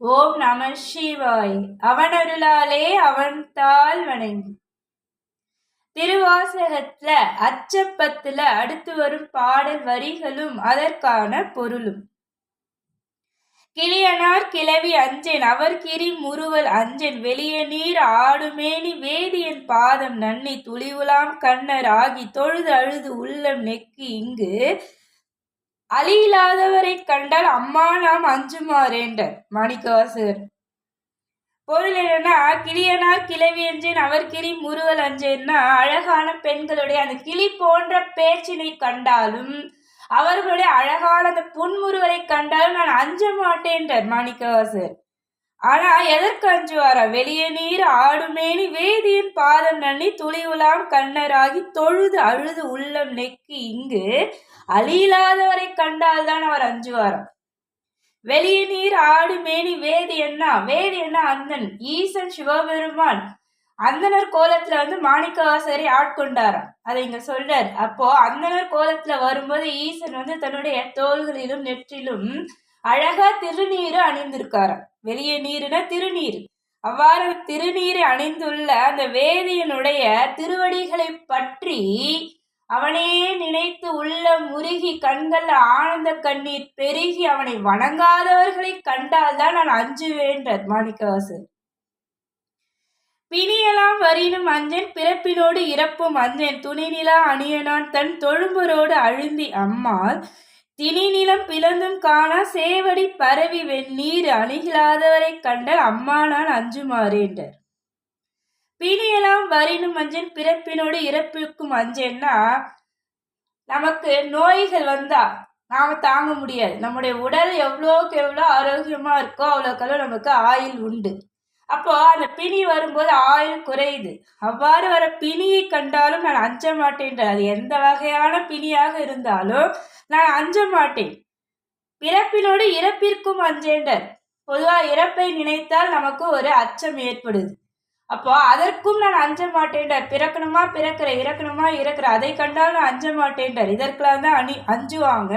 ஓம் நம சிவாய். அவனருளாலே அவன் தாள் வணங்கி. திருவாசகத்துல அச்சப்பத்துல அடுத்து வரும் பாடல் வரிகளும் அதற்கான பொருளும். கிளியனார் கிளவி அஞ்சேன் அவர் கிரி முறுவல் அஞ்சன் வெளிய நீர் ஆடுமேனி வேதியன் பாதம் நன்னி துளிவுலாம் கண்ணர் ஆகி தொழுது அழுது உள்ளம் நெக்கி இங்கு அழியில்லாதவரை கண்டால் அம்மா நாம் அஞ்சுமாறேண்டர் மாணிக்கவாசகர். பொருள் என்னன்னா கிளியனார் கிளவி என்றேன் அவர் கிளி முருவல் அஞ்சேன்னா அழகான பெண்களுடைய அந்த கிளி போன்ற பேச்சினை கண்டாலும் அவர்களுடைய அழகான அந்த புன்முருவலை கண்டாலும் நான் அஞ்ச மாட்டேன்றார் மாணிக்கவாசர் ஆனா எதற்கு அஞ்சுவாரா வெளியே நீர் ஆடுமேனி வேதியின் பாதம் நன்னி துளிவுலாம் கண்ணராகி தொழுது அழுது உள்ளம் நெக்கி இங்கு அழியில்லாதவரை கண்டால் தான் அவர் அஞ்சுவாராம் வெளியே நீர் ஆடு மேனி வேதி என்ன? வேதி என்ன? அந்தன் ஈசன் சிவபெருமான். அந்தனர் கோலத்துல வந்து மாணிக்கவாசரி ஆட்கொண்டாராம். அதை இங்க சொல்றார். அப்போ அந்தனர் கோலத்துல வரும்போது ஈசன் வந்து தன்னுடைய தோள்களிலும் நெற்றிலும் அழகா திருநீரு அணிந்திருக்காராம். வெளியே நீருனா திருநீர். அவ்வாறு திருநீரை அணிந்துள்ள அந்த வேதியனுடைய திருவடிகளை பற்றி அவனே நினைத்து உள்ள முருகி கண்கள் ஆனந்த கண்ணீர் பெருகி அவனை வணங்காதவர்களை கண்டால்தான் நான் அஞ்சுவேன்றார் மாணிக்கவாசன் பிணியெல்லாம் வரினும் அஞ்சன் பிறப்பினோடு இறப்பும் அஞ்சன். துணிநிலா அணியனான் தன் தொழும்பரோடு அழுந்தி அம்மாள் திணிநிலம் பிளந்தும் காணா சேவடி பரவி வெந்நீர் அணுகிலாதவரை கண்டால் அம்மா நான் அஞ்சுமாறேன்றார். பிணியெல்லாம் வரினும் அஞ்சன் பிறப்பினோடு இறப்பிற்கும் அஞ்சேன்னா நமக்கு நோய்கள் வந்தா நாம தாங்க முடியாது. நம்முடைய உடல் எவ்வளோக்கு எவ்வளோ ஆரோக்கியமா இருக்கோ அவ்வளோக்கெல்லாம் நமக்கு ஆயில் உண்டு. அப்போ அந்த பிணி வரும்போது ஆயுள் குறையுது. அவ்வாறு வர பிணியை கண்டாலும் நான் அஞ்ச மாட்டேன் அது எந்த வகையான பிணியாக இருந்தாலும் நான் அஞ்ச மாட்டேன். பிறப்பினோடு இறப்பிற்கும் அஞ்சேண்டர் பொதுவாக இறப்பை நினைத்தால் நமக்கு ஒரு அச்சம் ஏற்படுது. அப்போ அதற்கும் நான் அஞ்ச மாட்டேன்டார். பிறக்கணுமா? பிறக்கிற இறக்கணுமா? இறக்குற அதை கண்டால் நான் அஞ்ச மாட்டேன்டார். இதற்கெல்லாம் தான் அணி அஞ்சுவாங்க.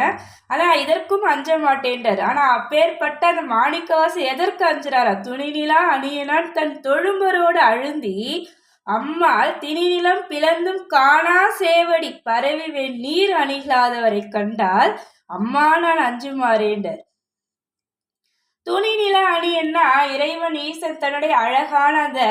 ஆனால் இதற்கும் அஞ்ச மாட்டேன்டார். ஆனால் அப்பேற்பட்ட அந்த மாணிக்கவாசு எதற்கு அஞ்சுறாரா? துணிநிலா அணியனான் தன் தொழும்பரோடு அழுந்தி அம்மாள் திணிநிலம் பிளந்தும் காணா சேவடி. பரவி நீர் அணிகளாதவரை கண்டால் அம்மா நான் அஞ்சுமாறேன்டார். துணி நில அணியன்னா இறைவன் ஈசன் தன்னுடைய அழகான அந்த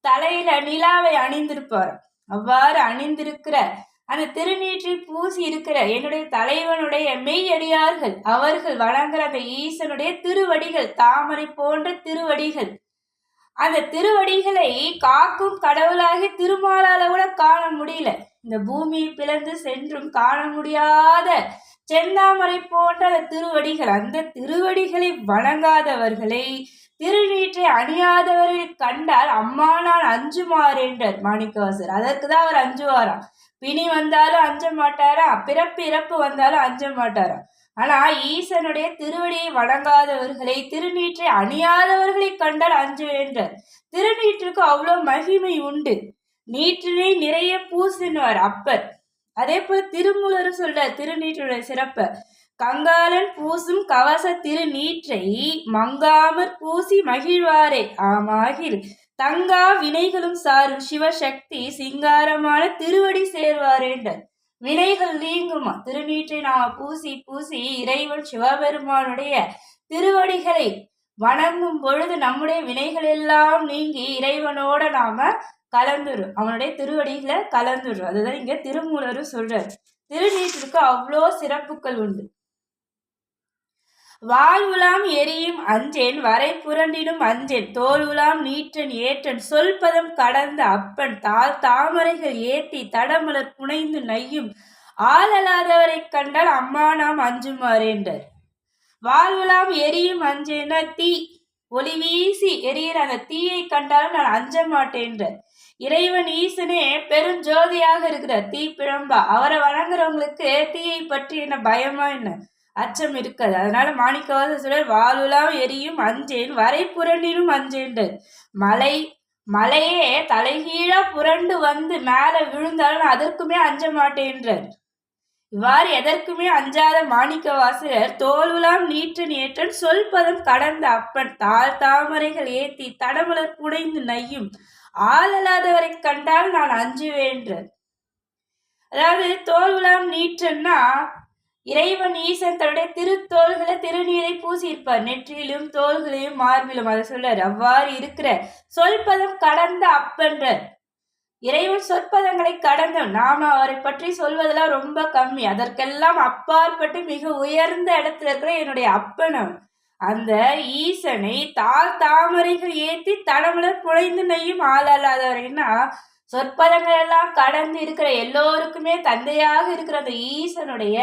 தலையில நிலாவை அணிந்திருப்பார். அவ்வாறு அணிந்திருக்கிற அந்த திருநீற்றில் பூசி இருக்கிற என்னுடைய தலைவனுடைய மெய்யடியார்கள் அவர்கள் வணங்குற அந்த ஈசனுடைய திருவடிகள் தாமரை போன்ற திருவடிகள். அந்த திருவடிகளை காக்கும் கடவுளாகி திருமாலால கூட காண முடியல. இந்த பூமியை பிளந்து சென்றும் காண முடியாத செந்தாமரை போன்ற திருவடிகள் அந்த திருவடிகளை வணங்காதவர்களை திருநீற்றை அணியாதவர்கள் கண்டால் அம்மா நான் அஞ்சுமாறேன்றார் மாணிக்கவாசர். அதற்கு தான் அவர் அஞ்சுவாராம். பிணி வந்தாலும் அஞ்ச மாட்டாரா பிறப்பு இறப்பு வந்தாலும் அஞ்ச மாட்டாரா ஆனா ஈசனுடைய திருவடியை வணங்காதவர்களை திருநீற்றை அணியாதவர்களை கண்டால் அஞ்சு என்றார். திருநீற்றுக்கு அவ்வளோ மகிமை உண்டு. நீற்றினை நிறைய பூசினார் அப்பர். அதே போல திருமூலரும் சொல்ற திருநீற்றுடைய சிறப்பு. கங்காலன் பூசும் கவச திருநீற்றை மங்காமற் பூசி மகிழ்வாரே. ஆமாகில் தங்கா வினைகளும் சாரும் சிவசக்தி சிங்காரமான திருவடி சேர்வாரேண்டர் வினைகள் நீங்குமா? திருநீற்றை நாம பூசி பூசி இறைவன் சிவபெருமானுடைய திருவடிகளை வணங்கும் பொழுது நம்முடைய வினைகள் எல்லாம் நீங்கி இறைவனோட நாம கலந்துரும் அவனுடைய திருவடிகளை கலந்துரும் அதுதான் இங்க திருமூலரும் சொல்றாரு. திருநீற்றிற்கு அவ்வளோ சிறப்புகள் உண்டு. வாழ்வுலாம் எரியும் அஞ்சேன் வரை புரண்டிடும் அஞ்சேன் தோல்வுலாம் நீற்றன் ஏற்றன் சொல்பதம் கடந்த அப்பன் தால் தாமரைகள் ஏத்தி தடமலர் புனைந்து நையும். ஆளலாதவரை கண்டால் அம்மா நாம் அஞ்சுமாறேன்றார். வாழ்வுலாம் எரியும் அஞ்சேன்னா தீ ஒளி வீசி எரியிற அந்த தீயை கண்டாலும் நான் அஞ்ச மாட்டேன்றார். இறைவன் ஈசனே பெருஞ்சோதியாக இருக்கிறார் தீ பிழம்பா அவரை வணங்குறவங்களுக்கு தீயை பற்றி என்ன பயமா என்ன? அச்சம் இருக்காது. அதனால மாணிக்கவாச சொல்றார் வாலுலாம் எரியும் அஞ்சேன் வரை புரண்டினும் அஞ்சேண்டு. மலை மலையே தலைகீழா புரண்டு வந்து மேலே விழுந்தாலும் அதற்குமே அஞ்ச மாட்டேன்றார். இவ்வாறு எதற்குமே அஞ்சாத மாணிக்க வாசகர் தோலுலாம் நீற்று நேற்றன் சொல்பதம் கடந்த அப்பன் தாழ் தாமரைகள் ஏத்தி தடமலர் புடைந்து நையும். ஆளலாதவரை கண்டால் நான் அஞ்சுவேன்ற அதாவது தோலுலாம் நீற்றன்னா இறைவன் ஈசன் தன்னுடைய திருத்தோள்களை திருநீரை பூசியிருப்பார். நெற்றியிலும் தோள்களையும் மார்பிலும் அதை சொல்றார். அவ்வாறு இருக்கிற சொல்பதம் கடந்த அப்பன்ற இறைவன் சொற்பதங்களை கடந்து நாம அவரை பற்றி சொல்வதெல்லாம் ரொம்ப கம்மி. அதற்கெல்லாம் அப்பாற்பட்டு மிக உயர்ந்த இடத்துல இருக்கிற என்னுடைய அப்பனம் அந்த ஈசனை தாழ் தாமரைகள் ஏத்தி தடமலர் புழைந்து நெய்யும் ஆளல்லாதவரைன்னா சொற்பதங்கள் எல்லாம் கடந்து இருக்கிற எல்லோருக்குமே தந்தையாக இருக்கிற அந்த ஈசனுடைய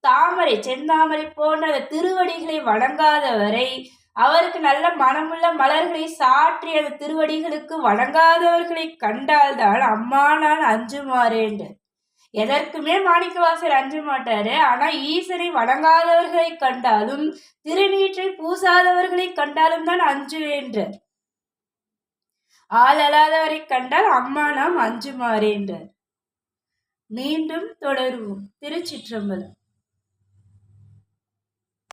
தாமரை செந்தாமரை போன்ற அந்த திருவடிகளை வணங்காதவரை அவருக்கு நல்ல மனமுள்ள மலர்களை சாற்றி அந்த திருவடிகளுக்கு வணங்காதவர்களை கண்டால்தான் அம்மா நான் அஞ்சுமாறேன் எதற்குமே மாணிக்கவாசர் அஞ்ச மாட்டாரு ஆனா ஈசனை வணங்காதவர்களை கண்டாலும் திருநீற்றை பூசாதவர்களை கண்டாலும் தான் அஞ்சுவேன்ற ஆள் அல்லாதவரை கண்டால் அம்மா நாம் அஞ்சுமாறேன்றார் மீண்டும் தொடருவோம். திருச்சிற்றம்பலம்.